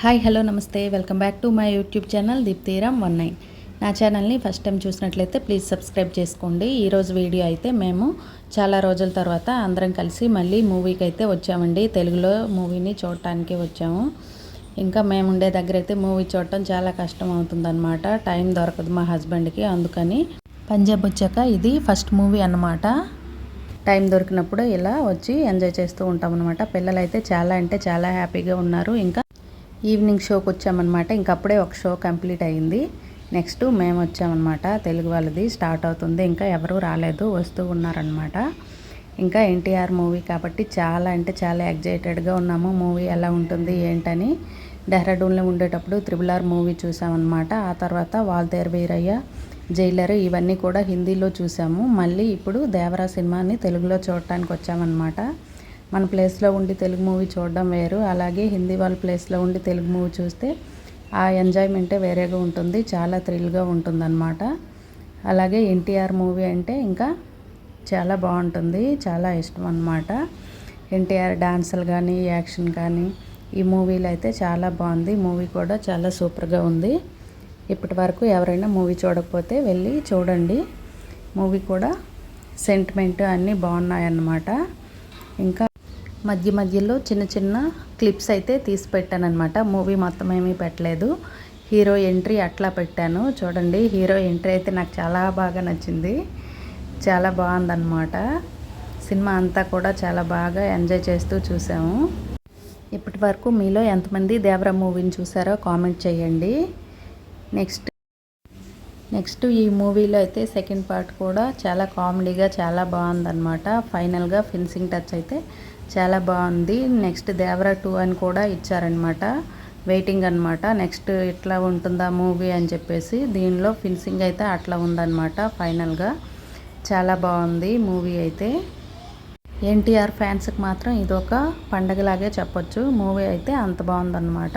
Hi hello నమస్తే. Welcome back to my YouTube channel Deeptiram one nine. నా ఛానల్ని first time చూసినట్లయితే please subscribe చేసుకోండి. ఈరోజు వీడియో అయితే మేము చాలా రోజుల తర్వాత అందరం కలిసి మళ్ళీ మూవీకి అయితే వచ్చామండి. తెలుగులో మూవీని చూడటానికి వచ్చాము. ఇంకా మేము ఉండే దగ్గర అయితే మూవీ చూడటం చాలా కష్టం అవుతుందన్నమాట. టైం దొరకదు మా హస్బెండ్కి అందుకని పంజాబ్ వచ్చాక ఇది ఫస్ట్ మూవీ అన్నమాట. టైం దొరికినప్పుడు ఇలా వచ్చి ఎంజాయ్ చేస్తూ ఉంటాం అనమాట పిల్లలైతే చాలా అంటే చాలా హ్యాపీగా ఉన్నారు. ఇంకా ఈవినింగ్ షోకి వచ్చామన్నమాట. ఇంకప్పుడే ఒక షో కంప్లీట్ అయింది నెక్స్ట్ మేము వచ్చామన్నమాట. తెలుగు వాళ్ళది స్టార్ట్ అవుతుంది. ఇంకా ఎవరూ రాలేదు. వస్తూ ఉన్నారనమాట ఇంకా ఎన్టీఆర్ మూవీ కాబట్టి చాలా అంటే చాలా ఎగ్జైటెడ్గా ఉన్నాము. మూవీ ఎలా ఉంటుంది ఏంటని డెహ్రాడూన్లో ఉండేటప్పుడు త్రిబుల్ ఆర్ మూవీ చూసామన్నమాట. ఆ తర్వాత వాల్తేర్ వీరయ్య జైలర్ ఇవన్నీ కూడా హిందీలో చూసాము. మళ్ళీ ఇప్పుడు దేవరా సినిమాని తెలుగులో చూడటానికి వచ్చామన్నమాట. మన ప్లేస్లో ఉండి తెలుగు మూవీ చూడడం వేరు. అలాగే హిందీ వాళ్ళ ప్లేస్లో ఉండి తెలుగు మూవీ చూస్తే ఆ ఎంజాయ్మెంటే వేరేగా ఉంటుంది. చాలా థ్రిల్గా ఉంటుందన్నమాట. అలాగే ఎన్టీఆర్ మూవీ అంటే ఇంకా చాలా బాగుంటుంది. చాలా ఇష్టం అన్నమాట. ఎన్టీఆర్ డాన్సులు కానీ యాక్షన్ కానీ ఈ మూవీలు అయితే చాలా బాగుంది. మూవీ కూడా చాలా సూపర్గా ఉంది. ఇప్పటి వరకు ఎవరైనా మూవీ చూడకపోతే వెళ్ళి చూడండి. మూవీ కూడా సెంటిమెంట్ అన్నీ బాగున్నాయన్నమాట. ఇంకా మధ్య మధ్యలో చిన్న చిన్న క్లిప్స్ అయితే తీసి పెట్టాను అనమాట మూవీ మొత్తం ఏమీ పెట్టలేదు. హీరో ఎంట్రీ అట్లా పెట్టాను. చూడండి హీరో ఎంట్రీ అయితే నాకు చాలా బాగా నచ్చింది. చాలా బాగుందన్నమాట. సినిమా అంతా కూడా చాలా బాగా ఎంజాయ్ చేస్తూ చూసాము. ఇప్పటి వరకు మీలో ఎంతమంది దేవరా మూవీని చూసారో కామెంట్ చేయండి. నెక్స్ట్ నెక్స్ట్ ఈ మూవీలో అయితే సెకండ్ పార్ట్ కూడా చాలా కామెడీగా చాలా బాగుందన్నమాట. ఫైనల్గా ఫినిషింగ్ టచ్ అయితే చాలా బాగుంది. నెక్స్ట్ దేవరా టూ అని కూడా ఇచ్చారనమాట వెయిటింగ్ అనమాట నెక్స్ట్ ఇట్లా ఉంటుందా మూవీ అని చెప్పేసి దీనిలో ఫినిషింగ్ అయితే అట్లా ఉందన్నమాట ఫైనల్గా. చాలా బాగుంది మూవీ అయితే. ఎన్టీఆర్ ఫ్యాన్స్కి మాత్రం ఇదొక పండగలాగే చెప్పొచ్చు. మూవీ అయితే అంత బాగుందన్నమాట.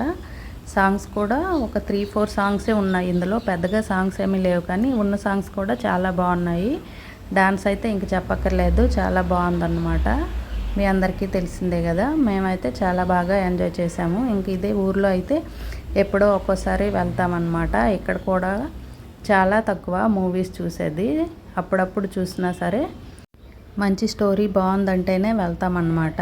సాంగ్స్ కూడా ఒక త్రీ ఫోర్ సాంగ్సే ఉన్నాయి. ఇందులో పెద్దగా సాంగ్స్ ఏమీ లేవు కానీ ఉన్న సాంగ్స్ కూడా చాలా బాగున్నాయి. డాన్స్ అయితే ఇంక చెప్పక్కర్లేదు. చాలా బాగుందన్నమాట. మీ అందరికీ తెలిసిందే కదా. మేమైతే చాలా బాగా ఎంజాయ్ చేసాము ఇంక ఇదే ఊర్లో అయితే ఎప్పుడో ఒక్కోసారి వెళ్తామన్నమాట. ఇక్కడ కూడా చాలా తక్కువ మూవీస్ చూసేది. అప్పుడప్పుడు చూసినా సరే మంచి స్టోరీ బాగుందంటేనే వెళ్తామన్నమాట.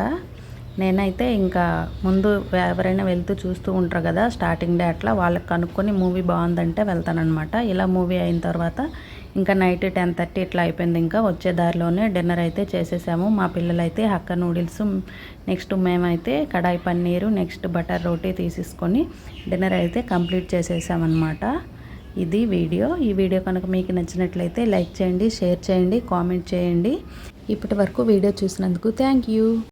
నేనైతే ఇంకా ముందు ఎవరైనా వెళ్తూ చూస్తూ ఉంటారు కదా స్టార్టింగ్ డే అట్లా వాళ్ళకి కనుక్కొని మూవీ బాగుందంటే వెళ్తానమాట ఇలా మూవీ అయిన తర్వాత ఇంకా నైట్ టెన్ థర్టీ ఇట్లా అయిపోయింది. ఇంకా వచ్చే దారిలోనే డిన్నర్ అయితే చేసేసాము. మా పిల్లలైతే హక్క నూడిల్స్ నెక్స్ట్ మేమైతే కడాయి పన్నీరు నెక్స్ట్ బటర్ రోటీ తీసేసుకొని డిన్నర్ అయితే కంప్లీట్ చేసేసామన్నమాట. ఇది వీడియో. ఈ వీడియో కనుక మీకు నచ్చినట్లయితే లైక్ చేయండి షేర్ చేయండి కామెంట్ చేయండి. ఇప్పటి వరకు వీడియో చూసినందుకు థ్యాంక్ యూ.